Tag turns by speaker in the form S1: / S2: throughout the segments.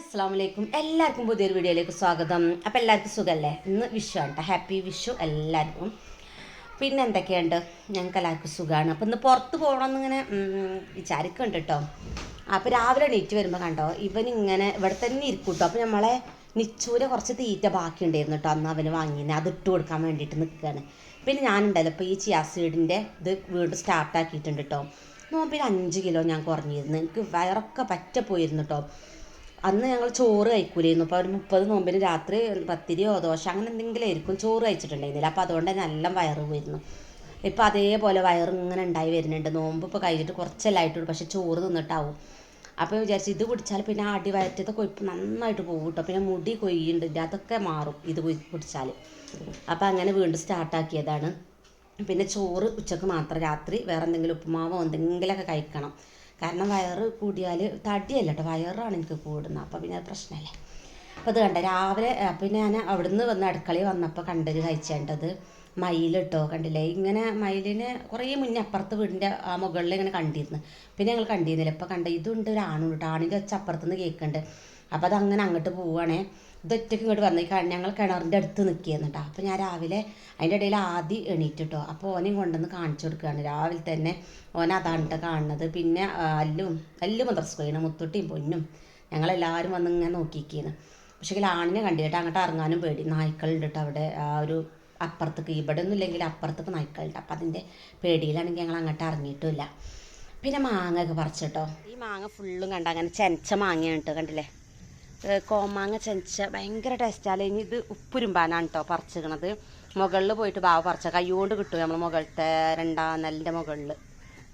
S1: അസ്സാം വലൈക്കും എല്ലാവർക്കും പുതിയൊരു വീഡിയോയിലേക്ക് സ്വാഗതം. അപ്പം എല്ലാവർക്കും സുഖമല്ലേ ഇന്ന് വിഷു ആണ് ഹാപ്പി വിഷു എല്ലാവർക്കും. പിന്നെ എന്തൊക്കെയുണ്ട്? ഞങ്ങൾക്ക് എല്ലാവർക്കും സുഖമാണ് അപ്പം ഇന്ന് പുറത്ത് പോകണമെന്ന് ഇങ്ങനെ വിചാരിക്കുന്നുണ്ട് കേട്ടോ അപ്പോൾ രാവിലെ എണീറ്റ് വരുമ്പോൾ കണ്ടോ ഇവനിങ്ങനെ ഇവിടെ തന്നെ ഇരിക്കും കേട്ടോ അപ്പോൾ നമ്മളെ നിച്ചൂരെ കുറച്ച് തീറ്റ ബാക്കി ഉണ്ടായിരുന്നു കേട്ടോ അന്ന് അവന് വാങ്ങിയിരുന്നു അത് ഇട്ട് കൊടുക്കാൻ വേണ്ടിയിട്ട് നിൽക്കുകയാണ് പിന്നെ ഞാനുണ്ടല്ലോ ഇപ്പോൾ ഈ ചിയാസീഡിന്റെ ഇത് വീണ്ടും സ്റ്റാർട്ടാക്കിയിട്ടുണ്ട് കേട്ടോ നോമ്പിന് അഞ്ച് കിലോ ഞാൻ കുറഞ്ഞിരുന്നു. എനിക്ക് വയറൊക്കെ പറ്റ പോയിരുന്നു കേട്ടോ അന്ന് ഞങ്ങൾ ചോറ് കഴിക്കൂലായിരുന്നു. അപ്പോൾ ഒരു മുപ്പത് നോമ്പിന് രാത്രി പത്തിരിയോ ദോശ അങ്ങനെ എന്തെങ്കിലും ആയിരിക്കും ചോറ് കഴിച്ചിട്ടുണ്ടായിരുന്നില്ല. അപ്പോൾ അതുകൊണ്ട് തന്നെ നല്ല വയറ് പോയിരുന്നു. ഇപ്പോൾ അതേപോലെ വയറ് ഇങ്ങനെ ഉണ്ടായി വരുന്നുണ്ട്. നോമ്പ് ഇപ്പോൾ കഴിഞ്ഞിട്ട് കുറച്ചെല്ലാം ആയിട്ടുള്ളൂ. പക്ഷേ ചോറ് തിന്നിട്ടാവും. അപ്പോൾ വിചാരിച്ചു ഇത് കുടിച്ചാൽ പിന്നെ അടി വയറ്റത്തെ കൊഴുപ്പ് നന്നായിട്ട് പോകും കേട്ടോ. പിന്നെ മുടി കൊയ്യുണ്ട് അതൊക്കെ മാറും ഇത് കുടിച്ചാൽ. അപ്പോൾ അങ്ങനെ വീണ്ടും സ്റ്റാർട്ടാക്കിയതാണ് പിന്നെ ചോറ് ഉച്ചയ്ക്ക് മാത്രം. രാത്രി വേറെ എന്തെങ്കിലും ഉപ്പുമാവോ എന്തെങ്കിലുമൊക്കെ കഴിക്കണം. കാരണം വയറ് കൂടിയാൽ തടിയല്ല കേട്ടോ വയറാണ് എനിക്ക് കൂടുന്നത്. അപ്പോൾ പിന്നെ അത് പ്രശ്നമല്ലേ. അപ്പോൾ അത് കണ്ട രാവിലെ പിന്നെ ഞാൻ അവിടുന്ന് വന്ന് അടുക്കളയിൽ വന്നപ്പോൾ കണ്ടൊരു കഴിച്ചേണ്ടത് മയിൽ കണ്ടില്ലേ? ഇങ്ങനെ മയിലിനെ കുറേ മുന്നേ അപ്പുറത്ത് വീടിന്റെ ആ മുകളിൽ ഇങ്ങനെ കണ്ടിരുന്നു. പിന്നെ ഞങ്ങൾ കണ്ടിരുന്നില്ല. ഇപ്പം കണ്ട ഇതുണ്ട് ഒരു ആണുണ്ട് കേട്ടോ. ആണിന്റെ വെച്ച് അപ്പുറത്തുനിന്ന് കേൾക്കുന്നുണ്ട് അപ്പോൾ അതങ്ങനെ അങ്ങോട്ട് പോവുകയാണേ ഇതൊറ്റയ്ക്ക് ഇങ്ങോട്ട് വന്നു. ഞങ്ങൾ കിണറിന്റെ അടുത്ത് നിൽക്കുകയെന്ന് കേട്ടോ. അപ്പോൾ ഞാൻ രാവിലെ അതിന്റെ ഇടയിൽ ആദ്യം എണീറ്റിട്ടോ അപ്പോൾ ഓനെയും കൊണ്ടുവന്ന് കാണിച്ചു കൊടുക്കുകയാണ്. രാവിലെ തന്നെ ഓൻ അതാണ് കാണുന്നത്. പിന്നെ അല്ലും അല്ലും മദ്രസ്കോയിന് മുത്തുട്ടിയും പൊന്നും ഞങ്ങളെല്ലാവരും വന്ന് ഇങ്ങനെ നോക്കിയിരിക്കുന്നു പക്ഷേ ആണിനെ കണ്ടിട്ട് അങ്ങോട്ട് ഇറങ്ങാനും പേടി. നായ്ക്കളുണ്ട് കേട്ടോ അവിടെ. ആ ഒരു അപ്പുറത്തേക്ക് ഇവിടെ ഒന്നും ഇല്ലെങ്കിൽ അപ്പുറത്തേക്ക് നായ്ക്കളുണ്ട് അപ്പം അതിന്റെ പേടിയിലാണെങ്കിൽ ഞങ്ങൾ അങ്ങോട്ട് ഇറങ്ങിയിട്ടില്ല പിന്നെ മാങ്ങ ഒക്കെ പറിച്ചിട്ടോ. ഈ മാങ്ങ ഫുള്ളും കണ്ട? അങ്ങനെ ചെനച്ച മാങ്ങയാണ് കേട്ടോ കണ്ടില്ലേ? കോമാങ്ങ ചെനച്ച ഭയങ്കര ടേസ്റ്റാണ് ഇനി ഇത് ഉപ്പുരുമ്പാനാണ് കേട്ടോ പറിച്ചിക്കണത് മുകളിൽ പോയിട്ട് ബാവ പറിച്ച കൈകൊണ്ട് കിട്ടും നമ്മൾ മുകളിലത്തെ രണ്ടാം നെല്ലിന്റെ മുകളിൽ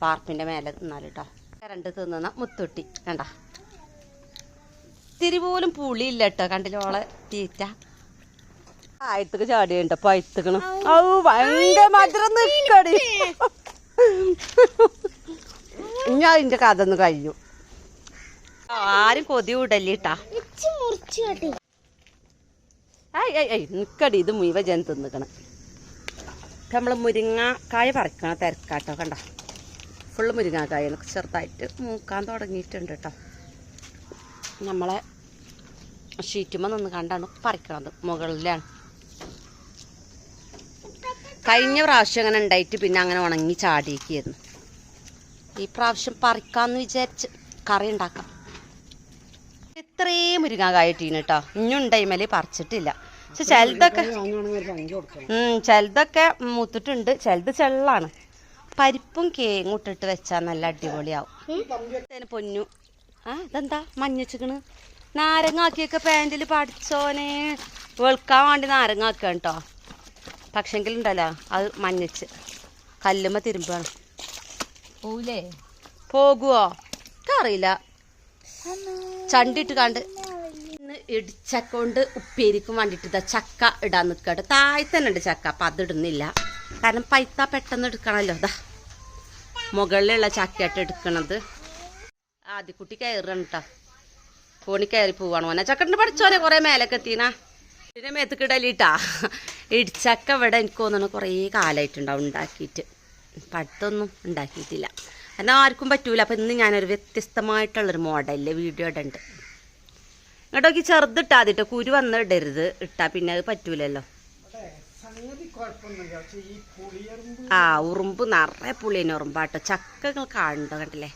S1: പാർപ്പിന്റെ മേലെ തിന്നാൽ കേട്ടോ. രണ്ട് തിന്നുന്ന മുത്തുട്ടി. കണ്ട? ഇത്തിരി പോലും പുളിയില്ല കേട്ടോ. കണ്ടില്ല ഓളെ തീറ്റ? ആയത്തേക്ക് ചാടിയുണ്ട് പഴുത്തുക്കണം ഔ ഭയങ്കര മധുരം നിക്കടി. ഞാൻ അതിന്റെ കഥ ഒന്ന് കഴിഞ്ഞു. ആരും കൊതി വിടല്ലേട്ടാ നിക്കടി ഇത് മുഴുവൻ ജന തിന്നിക്കണം. നമ്മൾ മുരിങ്ങാക്കായ പറിക്കണ തിരക്കാട്ടോ കണ്ട. ഫുള്ള് മുരിങ്ങാക്കായ ചെറുതായിട്ട് മൂക്കാൻ തുടങ്ങിയിട്ടുണ്ട് കേട്ടോ നമ്മളെ ഷീറ്റുമ്പോൾ നിന്ന് കണ്ടാണ് പറിക്കണത് മുകളിലാണ്. കഴിഞ്ഞ പ്രാവശ്യം അങ്ങനെ ഉണ്ടായിട്ട് പിന്നെ അങ്ങനെ ഉണങ്ങി ചാടിയേക്കായിരുന്നു. ഈ പ്രാവശ്യം പറിക്കാന്ന് വിചാരിച്ച് കറി ഉണ്ടാക്കാം. ഇത്രയും മുരിങ്ങാകായ ഇട്ടീന് കേട്ടോ ഇഞ്ഞുണ്ടൈമേൽ പറിച്ചിട്ടില്ല. പക്ഷെ ചിലതൊക്കെ ചിലതൊക്കെ മൂത്തിട്ടുണ്ട്. ചിലത് ചെള്ളാണ്. പരിപ്പും കേങ്ങും ഇട്ടിട്ട് വെച്ചാൽ നല്ല അടിപൊളിയാവും. പൊന്നു. ആ ഇതെന്താ? മഞ്ഞച്ചിക്കണ് നാരങ്ങാക്കിയൊക്കെ പാന്റിൽ പഠിച്ചോനെ വെളുക്കാൻ വേണ്ടി നാരങ്ങാക്കാം കേട്ടോ പക്ഷെങ്കിൽ ഉണ്ടല്ലോ അത് മഞ്ഞച്ച്. കല്ലുമ്മ തിരുമ്പാണ്.
S2: പോവില്ലേ
S1: പോകുവോ? അറിയില്ല ചണ്ടിട്ട് കണ്ട് ഇന്ന് ഇടിച്ചക്കൊണ്ട് ഉപ്പേരിക്കും വേണ്ടിയിട്ട് ഇതാ ചക്ക ഇടാൻ നിൽക്കട്ടെ താഴെ തന്നെ ഉണ്ട് ചക്ക അപ്പം അത് ഇടുന്നില്ല. കാരണം പൈത്ത പെട്ടെന്ന് എടുക്കണമല്ലോ ഇതാ മുകളിലുള്ള ചക്കയായിട്ട് എടുക്കണത്. ആദ്യക്കുട്ടി കയറണം കേട്ടോ ഫോണി കയറി പോവാണ്. ഓനെ ചക്കട്ടിന് പഠിച്ചോനെ കുറേ മേലൊക്കെ എത്തിനാ. പിന്നെ മേത്തുക്കിടലിട്ടാ ഇടിച്ചക്ക ഇവിടെ എനിക്ക് തോന്നുന്നു കുറേ കാലമായിട്ടുണ്ടാവും ഉണ്ടാക്കിയിട്ട്. പഠിത്തമൊന്നും ഉണ്ടാക്കിയിട്ടില്ല. എന്നാൽ ആർക്കും പറ്റൂല. അപ്പം ഇന്ന് ഞാനൊരു വ്യത്യസ്തമായിട്ടുള്ളൊരു മോഡലിൽ വീഡിയോ ഇടണ്ട്. ഇങ്ങോട്ടോക്കി ചെറുതിട്ടാതിട്ടോ കുരു വന്ന് ഇടരുത്. ഇട്ടാ പിന്നെ അത് പറ്റൂലല്ലോ. ആ ഉറുമ്പ് നിറയെ പുളിയനെ ഉറുമ്പാട്ടോ ചക്കകൾ കാണുന്നുണ്ടോ കണ്ടില്ലേ?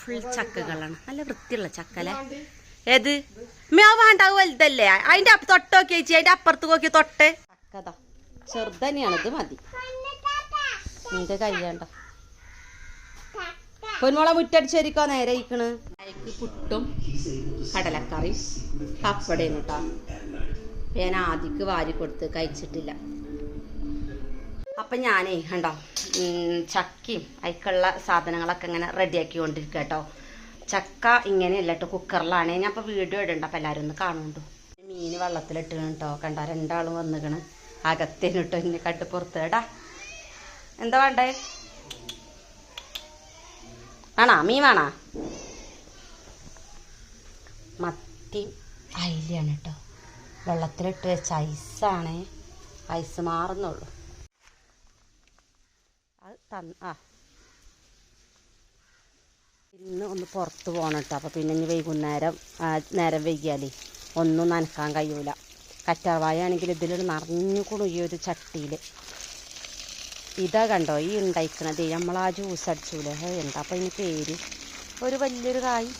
S1: ഫുൾ ചക്കകളാണ്. നല്ല വൃത്തിയുള്ള ചക്കല്ലേ? ഏത്? മ്യാവ് വേണ്ട അത് വലുതല്ലേ? അതിന്റെ അപ്പ തൊട്ട് ചേച്ചി അതിന്റെ അപ്പുറത്ത് നോക്കി തൊട്ട്. ചക്കതാ ചെറുതന്നെയാണ് ഇത് മതി. നിന്റെ കയ്യണ്ട. പൊന്മുള മുറ്റടിച്ചേരിക്കോ നേരെ ഇരിക്കണ്. അയക്ക് പുട്ടും കടലക്കറി പപ്പടയും കേട്ടോ ഞാൻ ആദ്യക്ക് വാരി കൊടുത്ത് കഴിച്ചിട്ടില്ല. അപ്പം ഞാനേ കണ്ടോ ചക്കയും അതിക്കുള്ള സാധനങ്ങളൊക്കെ ഇങ്ങനെ റെഡിയാക്കി കൊണ്ടിരിക്കുക കേട്ടോ ചക്ക ഇങ്ങനെയല്ല കേട്ടോ കുക്കറിലാണ് ഞാൻ ഇപ്പോൾ വീഡിയോ ഇടണ്ട അപ്പോൾ എല്ലാവരും ഒന്ന് കാണുന്നുണ്ടോ? മീൻ വെള്ളത്തിലിട്ടിണ് കേട്ടോ കണ്ട രണ്ടാളും വന്നിക്കണ്. അകത്തേന് കേട്ടോ എന്നെ കട്ട് പുറത്തേടാ എന്താ വേണ്ടേ? വേണോ മീൻ വേണോ? മത്തി അയിലാണ് കേട്ടോ വെള്ളത്തിലിട്ട് വെച്ച ഐസാണ്. ഐസ് മാറുന്നുള്ളൂ. അത് തന്ന് ആ. ഇന്ന് ഒന്ന് പുറത്ത് പോകണം കേട്ടോ അപ്പോൾ പിന്നെ ഇനി വൈകുന്നേരം നേരം വൈകിയാലേ ഒന്നും നനക്കാൻ കഴിയൂല. കറ്റാർവായ ആണെങ്കിൽ ഇതിൽ നിറഞ്ഞുകൂടും ഈ ഒരു ചട്ടിയിൽ ഇതാ കണ്ടോ ഈ ഉണ്ടായിക്കണത്. നമ്മൾ ആ ജ്യൂസ് അടിച്ചൂലേ? എന്താ അപ്പോൾ അതിന് പേര്? ഒരു വലിയൊരു കായ്.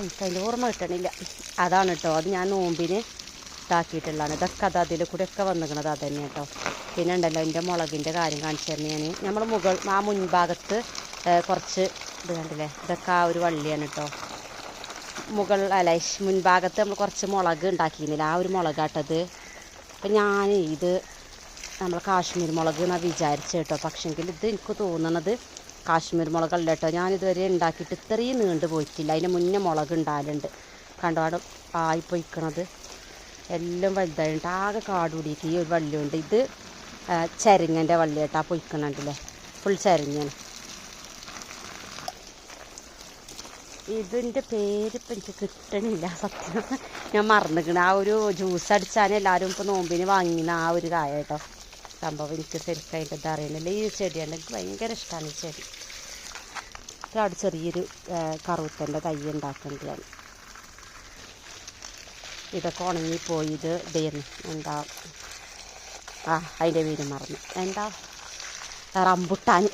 S1: എനിക്കതിന്റെ ഓർമ്മ കിട്ടണില്ല. അതാണ് കേട്ടോ അത് ഞാൻ നോമ്പിന് ഇതാക്കിയിട്ടുള്ളതാണ്. ഇതൊക്കെ അത് അതിൽ കൂടെ ഒക്കെ വന്നിക്കണത് അത് തന്നെ കേട്ടോ പിന്നെ ഉണ്ടല്ലോ എന്റെ മുളകിന്റെ കാര്യം കാണിച്ചു തരുന്നത് ഞാൻ നമ്മൾ മുകൾ ആ മുൻഭാഗത്ത് കുറച്ച് ഇത് കണ്ടില്ലേ? ഇതൊക്കെ ആ ഒരു വള്ളിയാണ് കേട്ടോ മുകൾ അല്ല മുൻഭാഗത്ത് നമ്മൾ കുറച്ച് മുളക് ഉണ്ടാക്കിയിരുന്നില്ല? ആ ഒരു മുളകാട്ടത് അപ്പം ഞാൻ ഇത് നമ്മൾ കാശ്മീർ മുളക് എന്നാണ് വിചാരിച്ചത് കേട്ടോ പക്ഷെങ്കിൽ ഇത് എനിക്ക് തോന്നണത് കാശ്മീർ മുളകല്ല കേട്ടോ ഞാനിതുവരെ ഉണ്ടാക്കിയിട്ട് ഇത്രയും നീണ്ടു പോയിട്ടില്ല. അതിന് മുന്നേ മുളക് ഉണ്ടാകലുണ്ട് കണ്ടോ? ആയിപ്പോയിക്കണത് ആയി പൊയ്ക്കണത്. എല്ലാം വലുതായിട്ട് ആകെ കാട് ഈ ഒരു വള്ളിയുണ്ട് ഇത് ചരിങ്ങന്റെ വള്ളി കേട്ടോ പൊയ്ക്കണുണ്ടല്ലേ ഫുൾ ചരിങ്ങാണ് ഇതിന്റെ പേര് ഇപ്പം എനിക്ക് കിട്ടണില്ല. സത്യം ഞാൻ മറന്നിക്കണ. ആ ഒരു ജ്യൂസ് അടിച്ചാൽ എല്ലാവരും ഇപ്പോൾ നോമ്പിന് വാങ്ങിന ആ ഒരു കായ കേട്ടോ. സംഭവം എനിക്ക് ശരിക്കായിട്ട് ഇത് അറിയണില്ല. ഈ ചെടിയാണ് എനിക്ക് ഭയങ്കര ഇഷ്ടമാണ് ഈ ചെടി. ഒരാട് ചെറിയൊരു കറുത്തന്റെ തൈ ഉണ്ടാക്കേണ്ടതാണ്. ഇതൊക്കെ ഉണങ്ങിപ്പോയി ഇത് ഇതായിരുന്നു എന്താ ആ അതിന്റെ പേര് മറന്നു. എന്താ? റംബുട്ടാൻ.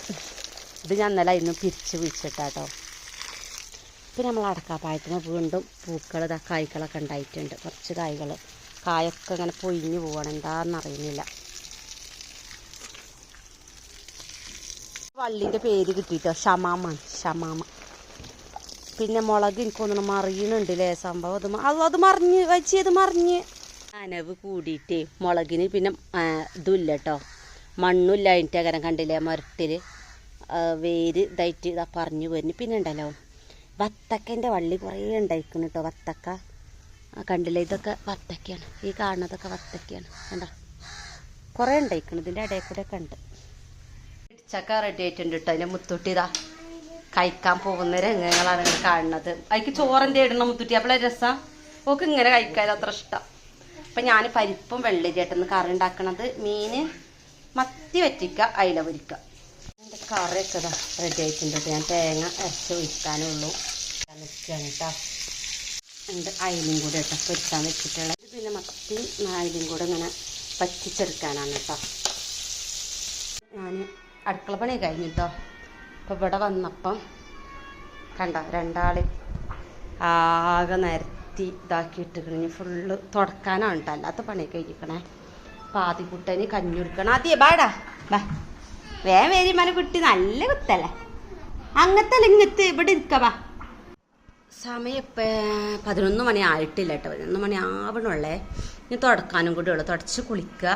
S1: ഇത് ഞാൻ ഇന്നലെ ഇന്ന് പിരിച്ച് വിളിച്ചിട്ടാട്ടോ. പിന്നെ നമ്മൾ അടക്കാപ്പായത്തിന് വീണ്ടും പൂക്കൾ ഇതാ കായ്കളൊക്കെ ഉണ്ടായിട്ടുണ്ട്. കുറച്ച് കായ്കൾ. കായൊക്കെ ഇങ്ങനെ പൊയിഞ്ഞു പോവാണ്. എന്താണെന്നറിയുന്നില്ല വള്ളിന്റെ പേര് കിട്ടിയിട്ടോ ഷമാമാണ് ഷമാമ. പിന്നെ മുളക് എനിക്ക് തോന്നുന്നു മറിയണുണ്ടല്ലേ സംഭവം. അത് അത് അത് മറിഞ്ഞ് വെച്ച് ഇത് മറിഞ്ഞ്. നനവ് കൂടിയിട്ട് മുളകിന് പിന്നെ ഇതുമില്ല കേട്ടോ. മണ്ണുമില്ല അതിന്റെ അകരം കണ്ടില്ലേ? മരത്തിൽ വേര് ഇതായിട്ട് ഇതാ പറഞ്ഞു വരുന്നു. പിന്നെ ഉണ്ടല്ലോ? വത്തക്കന്റെ വള്ളി കുറേ ഉണ്ടായിരിക്കുന്നു കേട്ടോ വത്തക്ക. കണ്ടില്ലേ? ഇതൊക്കെ വത്തക്കയാണ്. ഈ കാണുന്നതൊക്കെ വത്തക്കയാണ്. കണ്ടോ? കുറേ ഉണ്ടായിരിക്കുന്നു ഇതിന്റെ ഇടയിൽ കൂടെ ഒക്കെ ഉണ്ട്. ഇടിച്ചക്ക റെഡി ആയിട്ടുണ്ട് കേട്ടോ അതിന്റെ മുത്തൂട്ടി ഇതാ കഴിക്കാൻ പോകുന്ന രംഗങ്ങളാണ് നിങ്ങൾ കാണുന്നത്. അതിക്ക് ചോറിന്റെ ഇടണം മുത്തൂട്ടി? അപ്പോൾ രസം. ഓക്ക് ഇങ്ങനെ കഴിക്കാൻ അത്ര ഇഷ്ടം. അപ്പം ഞാൻ പരിപ്പും വെള്ളരിയായിട്ടൊന്ന് കറി ഉണ്ടാക്കണത് മീൻ മത്തി വറ്റിക്ക അയില പൊരിക്കുക കറിയൊക്കെ ഇതാ റെഡി ആയിട്ടുണ്ട്. ഞാൻ തേങ്ങ അരച്ച് ഒഴിക്കാനുള്ളൂ. നിൽക്കുകയാണ് കേട്ടോ. ഉണ്ട് അയിലും കൂടെ കേട്ടോ പൊരിക്കാൻ വെച്ചിട്ടുള്ളത്. ഇത് പിന്നെ മത്തി അയിലും കൂടെ ഇങ്ങനെ പറ്റിച്ചെടുക്കാനാണ് കേട്ടോ. ഞാൻ അടുക്കള പണി കഴിഞ്ഞു കേട്ടോ. അപ്പോൾ ഇവിടെ വന്നപ്പം കണ്ട രണ്ടാൾ ആകെ നിരത്തി ഇതാക്കി ഇട്ടിക്കണി ഫുള്ള് തുടക്കാനാണ് കേട്ടോ. അല്ലാത്ത പണി കഴിഞ്ഞിരിക്കണേ. അപ്പം ആദ്യക്കുട്ടന് കഞ്ഞി കൊടുക്കണം. ആദ്യം ബാടാ ബാ വേഗം വേരി കുട്ടി നല്ല കുത്തല്ലേ? അങ്ങത്തെ ഇങ്ങത്ത് ഇവിടെ ഇരിക്കവാ സമയം ഇപ്പം പതിനൊന്ന് മണി ആയിട്ടില്ല കേട്ടോ. പതിനൊന്ന് മണി ആവണുള്ളേ. ഇനി തുടക്കാനും കൂടി ഉള്ളു. തുടച്ച് കുളിക്കുക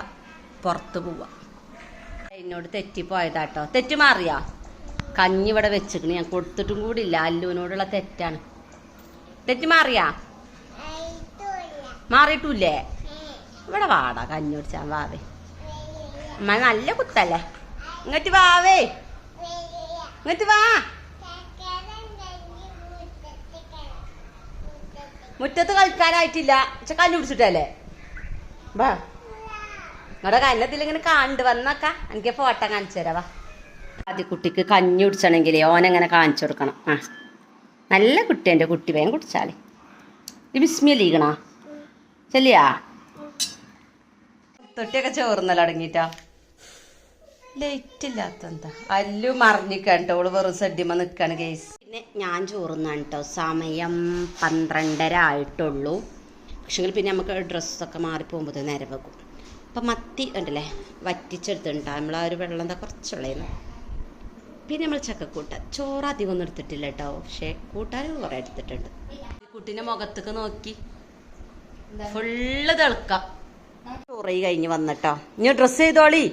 S1: പുറത്ത് പോവുക എന്നോട് തെറ്റിപ്പോയതാട്ടോ തെറ്റ് മാറിയാ? കഞ്ഞി ഇവിടെ വെച്ചിക്കണ് ഞാൻ കൊടുത്തിട്ടും കൂടി ഇല്ല അല്ലുവിനോടുള്ള തെറ്റാണ്. തെറ്റി മാറിയാ? മാറിയിട്ടില്ലേ? ഇവിടെ വാടാ. കഞ്ഞി കുടിച്ചാൻ വാവേ. അമ്മ നല്ല കുത്തല്ലേ? ഇങ്ങോട്ട് വാവേ ഇങ്ങോട്ട് വാ. മുറ്റത്ത് കളിക്കാനായിട്ടില്ല. പക്ഷെ കല്ല് പിടിച്ചിട്ടല്ലേ? വാ. നിങ്ങളുടെ കല്ലത്തിൽ ഇങ്ങനെ കാണ്ട് വന്നക്ക. എനിക്ക് ഫോട്ടോ കാണിച്ചു തരാവാ ആദ്യ കുട്ടിക്ക് കഞ്ഞി കുടിച്ചണമെങ്കിൽ ഓനെങ്ങനെ കാണിച്ചു കൊടുക്കണം? ആ. നല്ല കുട്ടി എന്റെ കുട്ടി വേഗം കുടിച്ചാലേ ഇത് ബിസ്മിയല്ലീക്കണോ ചെല്ലിയാ. തൊട്ടിയൊക്കെ ചോർന്നല്ലോ അടങ്ങിട്ടോ ലേറ്റ് ഇല്ലാത്ത എന്താ അല്ലു മറിഞ്ഞിക്കട്ടോ ഓൾ വെറും സെഡിമ നിൽക്കാണ് കേസ് പിന്നെ ഞാൻ ചോറുന്നാണ് കേട്ടോ സമയം പന്ത്രണ്ടര ആയിട്ടുള്ളൂ. പക്ഷെങ്കിൽ പിന്നെ നമുക്ക് ഡ്രസ്സൊക്കെ മാറിപ്പോകുമ്പോൾ നേരെ വെക്കും. അപ്പം മത്തി ഉണ്ടല്ലേ വറ്റിച്ചെടുത്തിട്ടുണ്ട്. നമ്മൾ ആ ഒരു വെള്ളം എന്താ കുറച്ചുള്ളേന്ന്. പിന്നെ നമ്മൾ ചക്കക്കൂട്ട. ചോറ് അധികം ഒന്നും എടുത്തിട്ടില്ല കേട്ടോ പക്ഷേ കൂട്ടാൻ കുറേ എടുത്തിട്ടുണ്ട്. കുട്ടീന്റെ മുഖത്തേക്ക് നോക്കി. ഫുള്ള് തിളക്കാം. ചോറ് കഴിഞ്ഞ് വന്നിട്ടോ ഇനി ഡ്രസ്സ് ചെയ്തോളി.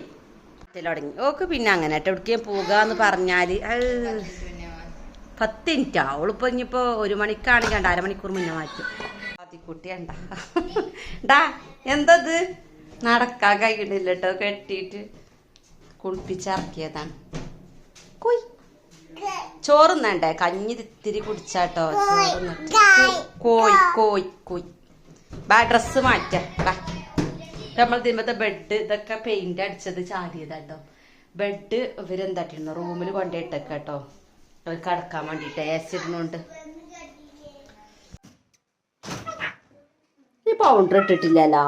S1: തുടങ്ങി ഓക്ക് പിന്നെ അങ്ങനെ കേട്ടോ എവിടേക്കും പോകാന്ന് പറഞ്ഞാൽ പത്ത് മിനിറ്റ്. അവളിപ്പോ ഇനിയിപ്പോ ഒരു മണിക്കാണെങ്കിൽ രണ്ട് അരമണിക്കൂർ മുന്നേ മാറ്റും. ആദ്യക്കുട്ടി ഡാ എന്തത്? നടക്കാൻ കഴിയണില്ല കേട്ടോ കെട്ടിയിട്ട് കുളിപ്പിച്ചിറക്കിയതാണ്. കൊയ്. ചോറുന്നണ്ടേ കഞ്ഞി ഇത്തിരി കുടിച്ചാട്ടോ ചോറുന്നിട്ട് കോയി കോയി കോയ്. ബാ ഡ്രസ്സ് മാറ്റാ. ബാ. നമ്മൾ തിന്നത്തെ ബെഡ് ഇതൊക്കെ പെയിന്റ് അടിച്ചത് ചാരിയതാട്ടോ ബെഡ് ഇവരെന്താട്ടിരുന്നു? റൂമിൽ കൊണ്ടുപോയിട്ടൊക്കെ കേട്ടോ അവർ കടക്കാൻ വേണ്ടിട്ട് ഏസിടുന്നുണ്ട് ഈ പൗഡർ ഇട്ടിട്ടില്ലല്ലോ.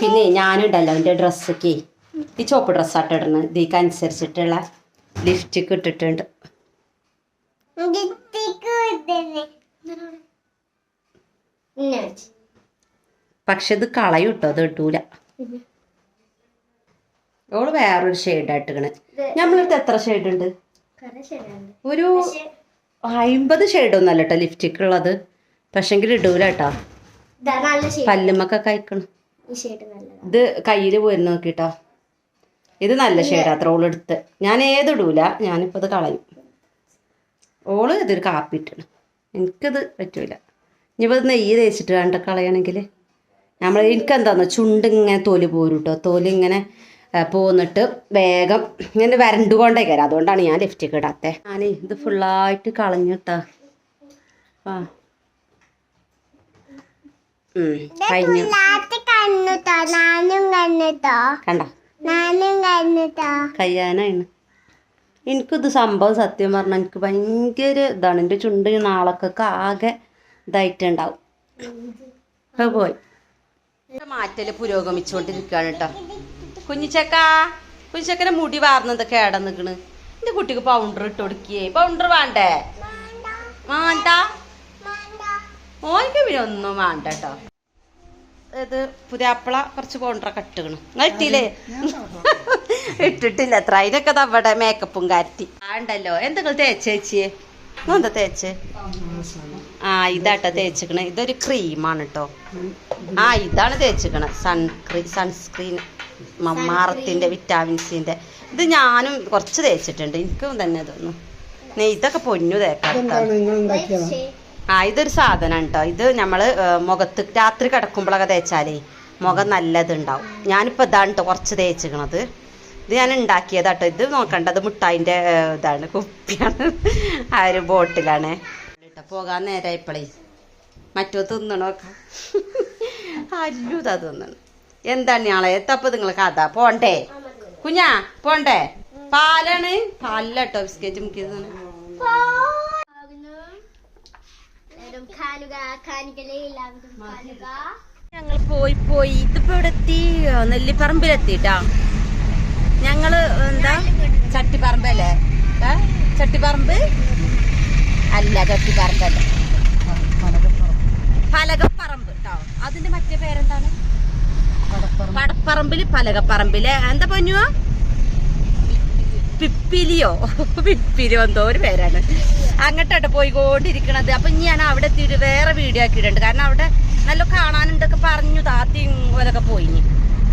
S1: പിന്നെ ഞാനുണ്ടല്ലോ എന്റെ ഡ്രസ്സൊക്കെ ഈ ചോപ്പ് ഡ്രസ്സാട്ടോ ഇടണം ഇതൊക്കെ അനുസരിച്ചിട്ടുള്ള ലിഫ്റ്റിക്ക് ഇട്ടിട്ടുണ്ട്. പക്ഷെ ഇത് കളയും കേട്ടോ അത് ഇട്ടൂല ഓൾ വേറൊരു ഷെയ്ഡായിട്ട് ഇട്ടണ് നമ്മളടുത്ത് എത്ര ഷെയ്ഡ് ഉണ്ട് ഒരു അമ്പത് ഷെയ്ഡൊന്നും അല്ല കേട്ടോ ലിപ്സ്റ്റിക് ഉള്ളത് പക്ഷെങ്കിൽ ഇടൂല കേട്ടോ പല്ലുമൊക്കെ കഴിക്കണം ഇത് കയ്യിൽ പോയിരുന്നു നോക്കിട്ടോ. ഇത് നല്ല ഷെയ്ഡ് അത്ര ഓൾ എടുത്ത്. ഞാൻ ഏതിടൂല ഞാനിപ്പോൾ ഇത് കളയും. ഓൾ ഇതൊരു കാപ്പി എനിക്കത് എനിക്കിത് പറ്റൂല. ഇനിയിപ്പോൾ ഇത് നെയ്യ് തേച്ചിട്ട് വേണ്ട കളയണമെങ്കിൽ നമ്മൾ എനിക്കെന്താന്ന് ചുണ്ടിങ്ങനെ തൊലി പോരും കേട്ടോ തൊലി ഇങ്ങനെ പോന്നിട്ട് വേഗം ഇങ്ങനെ വരണ്ടുകൊണ്ടേ കയറാം അതുകൊണ്ടാണ് ഞാൻ ലിഫ്റ്റ് ഇടാത്തേ. ഞാൻ ഇത് ഫുള്ളായിട്ട് കളഞ്ഞിട്ടാ. ആ. കഴിഞ്ഞു. കണ്ട? എനിക്കിത് സംഭവം സത്യം പറഞ്ഞാൽ എനിക്ക് ഭയങ്കര ഇതാണ്. എന്റെ ചുണ്ട് നാളൊക്കെ ആകെ ഇതായിട്ടുണ്ടാവും. അപ്പോൾ പോയി. മാറ്റൽ പുരോഗമിച്ചുകൊണ്ടിരിക്കുകയാണ് കേട്ടോ കുഞ്ഞിച്ചക്ക കുഞ്ഞിച്ചക്കനെ മുടി വാർന്നത് കേട നിൽക്കണ് എന്റെ കുട്ടിക്ക് പൗണ്ടർ ഇട്ട് കൊടുക്കിയേ പൗണ്ടർ വേണ്ടേ? വേണ്ട? ഓനിക്ക് പിന്നെ ഒന്നും വേണ്ട കേട്ടോ ഇത് പുതിയാപ്പിള കുറച്ച് പൗണ്ടറൊക്കെ കട്ടുകണു നിങ്ങൾ ഇട്ടില്ലേ? ഇട്ടിട്ടില്ല. അത്ര. അതിനൊക്കെ അവിടെ മേക്കപ്പും കാരത്തി. വേണ്ടല്ലോ. എന്തെങ്കിലും തേച്ച് ചേച്ചിയെ എന്താ തേച്ച്? ആ ഇതാട്ടോ തേച്ചിക്കണ. ഇതൊരു ക്രീമാണ് കേട്ടോ ആ ഇതാണ് തേച്ചിക്കണ. സൺക്രീ സൺസ്ക്രീൻ മമ്മാറത്തിന്റെ വിറ്റാമിൻസിന്റെ ഇത് ഞാനും കുറച്ച് തേച്ചിട്ടുണ്ട്. എനിക്കും തന്നെ തോന്നുന്നു നെയ് ഇതൊക്കെ പൊന്നു തേക്കാം. ആ ഇതൊരു സാധനം കേട്ടോ ഇത് നമ്മൾ മുഖത്ത് രാത്രി കിടക്കുമ്പോഴൊക്കെ തേച്ചാലേ മുഖം നല്ലതുണ്ടാവും. ഞാനിപ്പോൾ ഇതാണ് കേട്ടോ കുറച്ച് തേച്ചിക്കണത്. ഇത് ഞാൻ ഉണ്ടാക്കിയതാട്ടോ. ഇത് നോക്കണ്ട ഇത് മുട്ടായിന്റെ ഇതാണ് കുപ്പിയാണ്. ആ ഒരു ബോട്ടിലാണ്. കേട്ടോ പോകാൻ നേരമായപ്പോഴേ മറ്റോ തിന്നണോക്കാം അല്ലുതാ തിന്നണം. എന്താണ് ഞാളെ എത്തപ്പോ നിങ്ങൾ കഥ? പോണ്ടേ? കുഞ്ഞാ പോണ്ടേ? പാലാണ്? പാലട്ടോ ബിസ്ക്കറ്റ് മുക്കിയത് ഞങ്ങൾ പോയി പോയി. ഇതിപ്പോ ഇവിടെ എത്തി നെല്ലിപ്പറമ്പിലെത്തിട്ടാ. ഞങ്ങൾ എന്താ? ചട്ടിപ്പറമ്പല്ലേ? അല്ലേ ചട്ടിപ്പറമ്പ്? അല്ല ചട്ടിപ്പറമ്പല്ല. പലകപ്പറമ്പ് കേട്ടോ അതിന്റെ മറ്റേ പേരെന്താണ്? പടപ്പറമ്പിൽ പലകപ്പറമ്പിൽ. എന്താ പൊന്നുവോ? പിപ്പിലിയോ? പിപ്പിലിയോ എന്തോ ഒരു പേരാണ്. അങ്ങോട്ടോട്ട് പോയിക്കൊണ്ടിരിക്കണത്. അപ്പൊ ഇനി ഞാൻ അവിടെ എത്തിയിട്ട് വേറെ വീഡിയോ ആക്കിയിട്ടുണ്ട്. കാരണം അവിടെ നല്ല കാണാനുണ്ടൊക്കെ പറഞ്ഞു താത്തി പോലൊക്കെ പോയി ഇനി.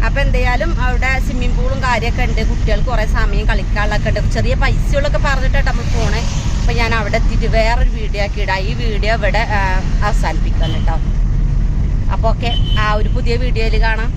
S1: അപ്പൊ എന്തായാലും അവിടെ സ്വിമ്മിംഗ് പൂളും കാര്യമൊക്കെ ഉണ്ട്. കുട്ടികൾക്ക് കുറെ സമയം കളിക്കാനുള്ളൊക്കെ ഉണ്ട്. ചെറിയ പൈസകളൊക്കെ പറഞ്ഞിട്ടാണ് നമ്മൾ പോണേ. അപ്പൊ ഞാൻ അവിടെ എത്തിയിട്ട് വേറൊരു വീഡിയോ ആക്കി ഇടാം ഈ വീഡിയോ ഇവിടെ അവസാനിപ്പിക്കാം കേട്ടോ. അപ്പൊ ഓക്കെ ആ ഒരു പുതിയ വീഡിയോയിൽ കാണാം.